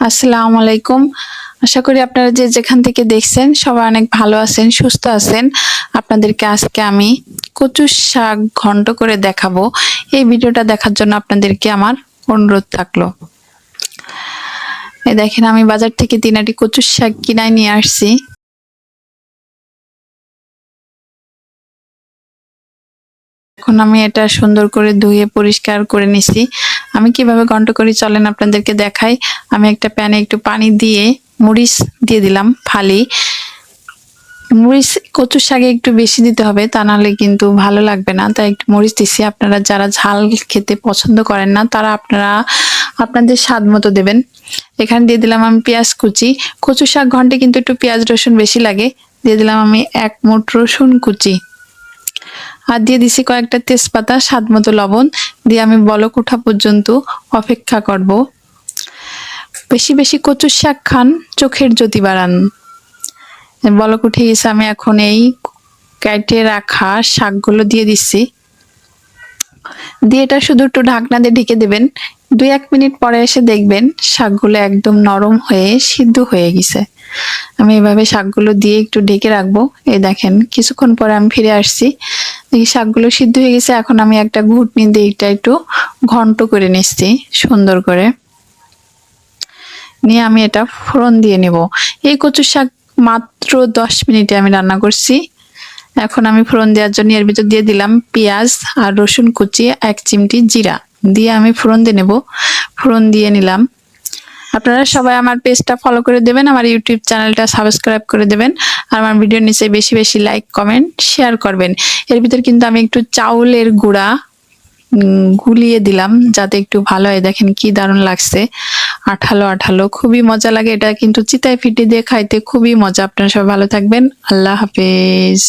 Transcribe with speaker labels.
Speaker 1: আসসালামু আলাইকুম। আশা করি আপনারা যে যেখান থেকে দেখছেন সবাই অনেক ভালো আছেন, সুস্থ আছেন। আপনাদেরকে আজকে আমি কচুর শাক ঘন্ট করে দেখাবো। এই ভিডিওটা দেখার জন্য আপনাদেরকে আমার অনুরোধ থাকল। এই দেখেন, আমি বাজার থেকে তিনাটি কচুর শাক কিনায় নিয়ে আসছি। এখন আমি এটা সুন্দর করে ধুয়ে পরিষ্কার করে নিছি। আমি কীভাবে ঘন্ট করি চলেন আপনাদেরকে দেখাই। আমি একটা প্যানে একটু পানি দিয়ে মরিচ দিয়ে দিলাম, ফালি। মরিচ, কচুর শাকে একটু বেশি দিতে হবে, তা নাহলে কিন্তু ভালো লাগবে না। তাই একটু মরিচ দিছি। আপনারা যারা ঝাল খেতে পছন্দ করেন না, তারা আপনারা আপনাদের স্বাদ মতো দেবেন। এখানে দিয়ে দিলাম আমি পেঁয়াজ কুচি। কচু শাক ঘন্টে কিন্তু একটু পেঁয়াজ রসুন বেশি লাগে। দিয়ে দিলাম আমি এক মুঠ রসুন কুচি। আর দিয়ে দিছি কয়েকটা তেজপাতা, স্বাদ মতো লবণ দিয়ে আমি বলক ওঠা পর্যন্ত অপেক্ষা করব। বেশি বেশি কচুর শাক খান, চোখের জ্যোতি বাড়ান। বলক উঠে গেছে, আমি এখন এই কেটে রাখা শাকগুলো দিয়ে দিচ্ছি। দিয়ে এটা শুধু একটু ঢাকনা দিয়ে ঢেকে দেবেন। দুই এক মিনিট পরে এসে দেখবেন শাকগুলো একদম নরম হয়ে সিদ্ধ হয়ে গেছে। আমি এভাবে শাকগুলো দিয়ে একটু ঢেকে রাখব। এই দেখেন, কিছুক্ষণ পরে আমি ফিরে আসছি। দেখি শাকগুলো সিদ্ধ হয়ে গেছে, এখন আমি একটা ঘুটনি দিয়ে এটা একটু ঘন্ট করে নিচ্ছি, সুন্দর করে। নিয়ে আমি এটা ফোড়ন দিয়ে নেব। এই কচু শাক মাত্র দশ মিনিটে আমি রান্না করছি। এখন আমি ফোড়ন দেওয়ার জন্য এর ভিতর দিয়ে দিলাম পেঁয়াজ আর রসুন কুচি, এক চিমটি জিরা। দিয়ে আমি ফোড়ন দিয়ে নেব। ফোড়ন দিয়ে নিলাম। আপনারা সবাই আমার পেজটা ফলো করে দেবেন, আমার ইউটিউব চ্যানেলটা সাবস্ক্রাইব করে দেবেন, আর আমার ভিডিওর নিচে বেশি বেশি লাইক কমেন্ট শেয়ার করবেন। এর ভিতর কিন্তু আমি একটু চাউলের গুঁড়া গুলিয়ে দিলাম, যাতে একটু ভালো হয়। দেখেন কি দারুণ লাগছে। আঠালো আঠালো, খুবই মজা লাগে। এটা কিন্তু চিতায় ফিটি দিয়ে খাইতে খুবই মজা। আপনারা সবাই ভালো থাকবেন। আল্লাহ হাফেজ।